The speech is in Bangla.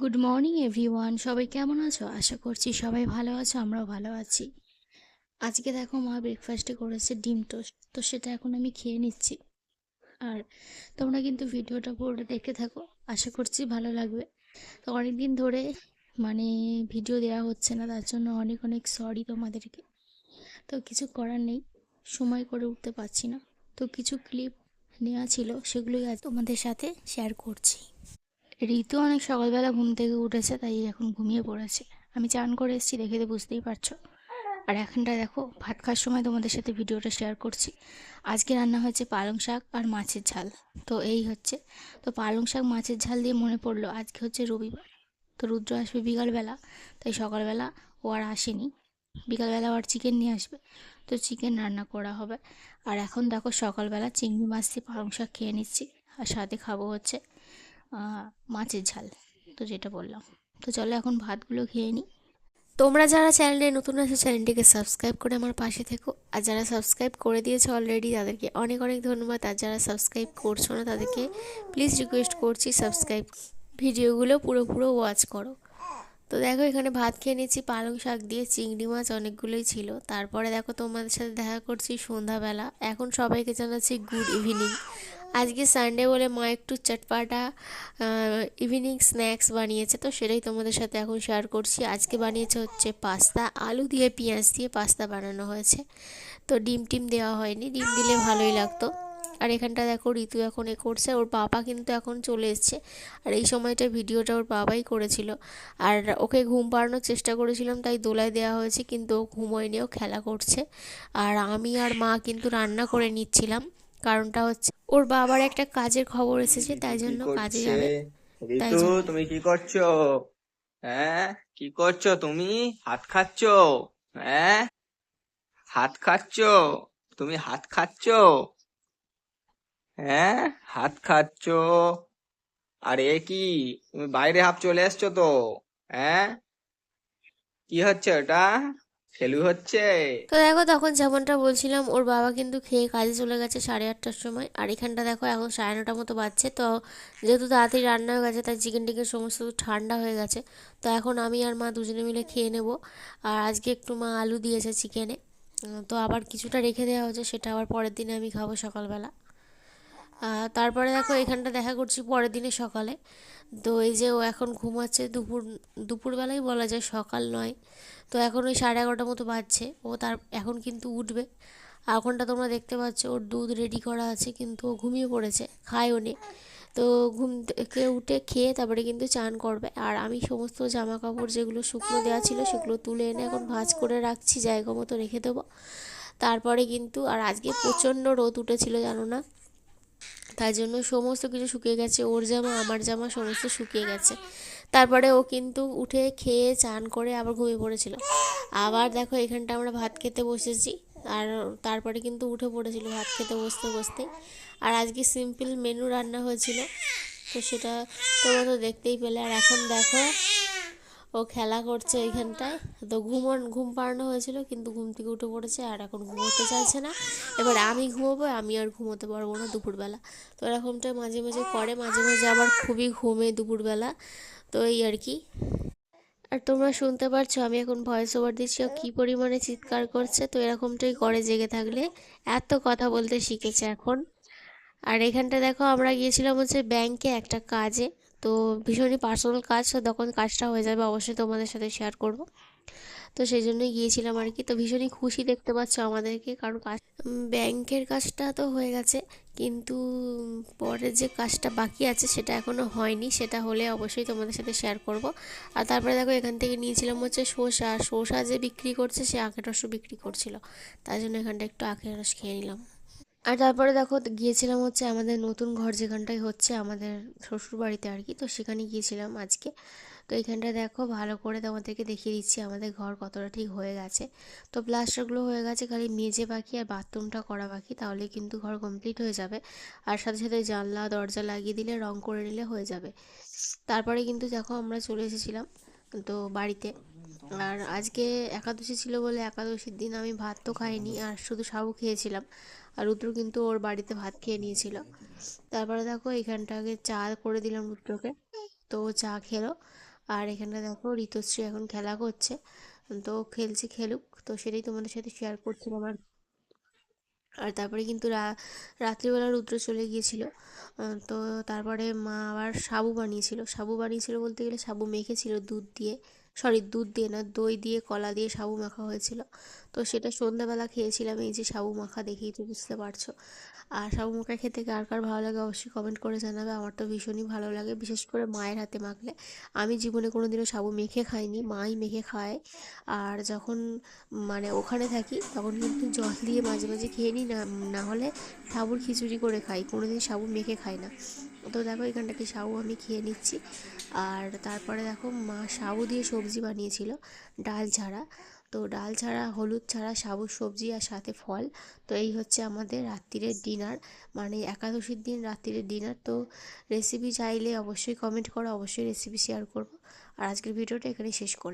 গুড মর্নিং এভরিওয়ান সবাই কেমন আছো? আশা করছি সবাই ভালো আছো, আমরাও ভালো আছি। আজকে দেখো মা ব্রেকফাস্টে করেছে ডিম টোস্ট তো সেটা এখন আমি খেয়ে নিচ্ছি। আর তোমরা কিন্তু ভিডিওটা পুরোটা দেখে থাকো, আশা করছি ভালো লাগবে। তো অনেক দিন ধরে মানে ভিডিও দেওয়া হচ্ছে না, তার জন্য অনেক অনেক সরি তোমাদেরকে। তো কিছু করার নেই, সময় করে উঠতে পারছি না। তো কিছু ক্লিপ নেওয়া ছিল, সেগুলোই আজ তোমাদের সাথে শেয়ার করছি। ঋতু অনেক সকালবেলা ঘুম থেকে উঠেছে, তাই এখন ঘুমিয়ে পড়েছে। আমি চান করে এসেছি, দেখে তো বুঝতেই পারছ। আর এখনটা দেখো, ভাত খাওয়ার সময় তোমাদের সাথে ভিডিওটা শেয়ার করছি। আজকে রান্না হয়েছে পালং শাক আর মাছের ঝাল। তো এই হচ্ছে। তো পালং শাক, মাছের ঝাল দিয়ে মনে পড়ল, আজকে হচ্ছে রবিবার। তো রুদ্র আসবে বিকালবেলা, তাই সকালবেলা ও আর আসেনি। বিকালবেলা আর চিকেন নিয়ে আসবে, তো চিকেন রান্না করা হবে। আর এখন দেখো সকালবেলা চিংড়ি মাছ দিয়ে পালং শাক খেয়ে নিচ্ছি, আর সাথে খাব হচ্ছে মাছের ঝাল, তো যেটা বললাম। তো চলো এখন ভাতগুলো খেয়ে নিই তোমরা যারা চ্যানেলে নতুন আছো, চ্যানেলটিকে সাবস্ক্রাইব করে আমার পাশে থেকো। আর যারা সাবস্ক্রাইব করে দিয়েছ অলরেডি তাদেরকে অনেক অনেক ধন্যবাদ। আর যারা সাবস্ক্রাইব করছ না, তাদেরকে প্লিজ রিকোয়েস্ট করছি সাবস্ক্রাইব। ভিডিওগুলো পুরো পুরো ওয়াচ করো। তো দেখো, এখানে ভাত খেয়ে নিয়েছি, পালং শাক দিয়ে চিংড়ি মাছ অনেকগুলোই ছিল। তারপরে দেখো, তোমাদের সাথে দেখা করছি সন্ধ্যাবেলা। এখন সবাইকে জানাচ্ছি গুড ইভিনিং আজকে সানডে বলে মা একটু চটপাটা ইভিনিং স্ন্যাক্স বানিয়েছে, তো সেটাই তোমাদের সাথে এখন শেয়ার করছি। আজকে বানিয়েছে হচ্ছে পাস্তা, আলু দিয়ে পেঁয়াজ দিয়ে পাস্তা বানানো হয়েছে। তো ডিম টিম দেওয়া হয়নি, ডিম দিলে ভালোই লাগতো। আর এখানটা দেখো, ঋতু এখন এ করছে, ওর বাবা কিন্তু এখন চলে এসছে। আর এই সময়টা ভিডিওটা ওর বাবাই করেছিল। আর ওকে ঘুম পাড়ানোর চেষ্টা করেছিলাম, তাই দোলায় দেওয়া হয়েছে, কিন্তু ও ঘুমোয়নি, ও খেলা করছে। আর আমি আর মা কিন্তু রান্না করে নিচ্ছিলাম। কারণটা হচ্ছে ওর বাবার একটা কাজের খবর এসেছে তাই জন্য কাজে যাবে। ঋতু তুমি কি করছ? হ্যাঁ কি করছ তুমি? হাত খাচ্ছ? হ্যাঁ হাত খাচ্ছ? তুমি হাত খাচ্ছ? হ্যাঁ হাত খাচ্ছ। আর এ কি? তুমি বাইরে হাফ চলে এসছো তো? হ্যাঁ কি হচ্ছে ওটা? ফেলু হচ্ছে। তো দেখো তখন যেমনটা বলছিলাম, ওর বাবা কিন্তু খেয়ে কাজে চলে গেছে সাড়ে আটটার সময়। আর এখানটা দেখো এখন সাড়ে নটার মতো বাজছে, তো যেহেতু তাড়াতাড়ি রান্না হয়ে গেছে, তাই চিকেন টিকেন সমস্ত ঠান্ডা হয়ে গেছে। তো এখন আমি আর মা দুজনে মিলে খেয়ে নেব। আর আজকে একটু মা আলু দিয়েছে চিকেনে তো আবার কিছুটা রেখে দেওয়া হয়েছে, সেটা আবার পরের দিনে আমি খাব সকালবেলা। তারপরে দেখো এখানটা দেখা করছি পরের দিনে সকালে। তো এই যে ও এখন ঘুমাচ্ছে, দুপুর, দুপুরবেলাই বলা যায় সকাল নয়। তো এখন ওই সাড়ে এগারোটার মতো বাজছে। ও তার, এখন কিন্তু উঠবে। এখনটা তোমরা দেখতে পাচ্ছ, ওর দুধ রেডি করা আছে, কিন্তু ও ঘুমিয়ে পড়েছে, খায়ও নে। তো ঘুম থেকে উঠে খেয়ে তারপরে কিন্তু চান করবে। আর আমি সমস্ত জামা কাপড় যেগুলো শুকনো দেওয়া ছিল, সেগুলো তুলে এনে এখন ভাঁজ করে রাখছি, জায়গা মতো রেখে দেবো। তারপরে কিন্তু, আর আজকে প্রচণ্ড রোদ উঠেছিল, জানো না? তাই জন্য সমস্ত কিছু শুকিয়ে গেছে। ওর জামা, আমার জামা সমস্ত শুকিয়ে গেছে। তারপরে ও কিন্তু উঠে খেয়ে চান করে আবার ঘুমিয়ে পড়েছিল। আবার দেখো এখানটা আমরা ভাত খেতে বসেছি। আর তারপরে কিন্তু উঠে পড়েছিল ভাত খেতে বসতে বসতে। আর আজকে সিম্পল মেনু রান্না হয়েছিল। তো সেটা তোমরা তো দেখতেই পেলে। আর এখন দেখো ও খেলা করছে ওইখানটায় তো ঘুমন, ঘুম পাড়ানো হয়েছিল, কিন্তু ঘুম থেকে উঠে পড়েছে আর এখন ঘুমোতে চাইছে না। এবার আমি ঘুমোবো, আমি আর ঘুমোতে পারব না দুপুরবেলা। তো এরকমটা মাঝে মাঝে করে, মাঝে মাঝে আবার খুবই ঘুমে দুপুরবেলা। তো এই আর কি। আর তোমরা শুনতে পারছ, আমি এখন ভয়েস ওভার দিচ্ছি, ও কী পরিমাণে চিৎকার করছে। তো এরকমটাই করে জেগে থাকলে এত কথা বলতে শিখেছে এখন। আর এখানটা দেখো, আমরা গিয়েছিলাম হচ্ছে ব্যাংকে একটা কাজে। তো ভীষণই পার্সোনাল কাজ, তো তখন কাজটা হয়ে যাবে অবশ্যই তোমাদের সাথে শেয়ার করব। তো সেই জন্যই গিয়েছিলাম আর কি। তো ভীষণই খুশি দেখতে পাচ্ছ আমাদেরকে, কারণ কাজ ব্যাংকের কাজটা তো হয়ে গেছে, কিন্তু পরের যে কাজটা বাকি আছে সেটা এখনও হয়নি, সেটা হলে অবশ্যই তোমাদের সাথে শেয়ার করব। আর তারপরে দেখো এখান থেকে নিয়েছিলাম হচ্ছে শসা শসা যে বিক্রি করছে সে আখের রসও বিক্রি করছিল তাই জন্য এখানটা একটু আখের রস খেয়ে নিলাম। আর তারপরে দেখো গিয়েছিলাম হচ্ছে আমাদের নতুন ঘর যেখানটায় হচ্ছে আমাদের শ্বশুর বাড়িতে আর কি, তো সেখানে গিয়েছিলাম আজকে। তো এখানটা দেখো ভালো করে তোমাদেরকে দেখিয়ে দিচ্ছি আমাদের ঘর কতটা ঠিক হয়ে গেছে। তো প্লাস্টারগুলো হয়ে গেছে খালি মেঝে বাকি আর বাথরুমটা করা বাকি, তাহলে কিন্তু ঘর কমপ্লিট হয়ে যাবে। আর সাথে সাথে জানলা, দরজা লাগিয়ে দিলে, রং করে নিলে হয়ে যাবে। তারপরে কিন্তু দেখো আমরা চলে এসেছিলাম তো বাড়িতে। আর আজকে একাদশী ছিল বলে একাদশীর দিন আমি ভাত তো খাইনি, আর শুধু সাবু খেয়েছিলাম। আর রুদ্র কিন্তু ওর বাড়িতে ভাত খেয়ে নিয়েছিল। তারপরে দেখো এখানটা আগে চা করে দিলাম রুদ্রকে। তো চা খেলো। আর এখানটা দেখো ঋতুশ্রী এখন খেলা করছে। তো খেলছে খেলুক। তো সেটাই তোমাদের সাথে শেয়ার করছিলাম আর আর তারপরে কিন্তু রাত্রিবেলা রুদ্র চলে গিয়েছিল। তো তারপরে মা আবার সাবু বানিয়েছিল। সাবু বানিয়েছিল বলতে গেলে সাবু মেখেছিল দুধ দিয়ে। সরি, দুধ দিয়ে না, দই দিয়ে কলা দিয়ে সাবু মাখা হয়েছিল। তো সেটা সন্ধ্যাবেলা খেয়েছিলাম, এই যে সাবু মাখা দেখেই তো বুঝতে পারছ। আর সাবু মাখা খেতে কার কার ভালো লাগে অবশ্যই কমেন্ট করে জানাবে, আমার তো ভীষণই ভালো লাগে, বিশেষ করে মায়ের হাতে মাখলে। আমি জীবনে কোনো দিনও সাবু মেখে খাইনি, মাই মেখে খায়। আর যখন মানে ওখানে থাকি, তখন কিন্তু জল দিয়ে মাঝে মাঝে খেয়ে নিই না হলে সাবুর খিচুড়ি করে খাই কোনো দিন সাবু মেখে খাই না। তো দেখো, এখানটাকে সাবু আমি খেয়ে নিচ্ছি। আর তারপরে দেখো, মা সাবু দিয়ে সবজি বানিয়েছিল, ডাল ছাড়া। তো ডাল ছাড়া, হলুদ ছাড়া সাবুর সবজি আর সাথে ফল। তো এই হচ্ছে আমাদের রাত্রিরের ডিনার। মানে একাদশীর দিন রাত্রিরের ডিনার। তো রেসিপি চাইলে অবশ্যই কমেন্ট করো, অবশ্যই রেসিপি শেয়ার করব। আর আজকের ভিডিওটা এখানে শেষ করলাম।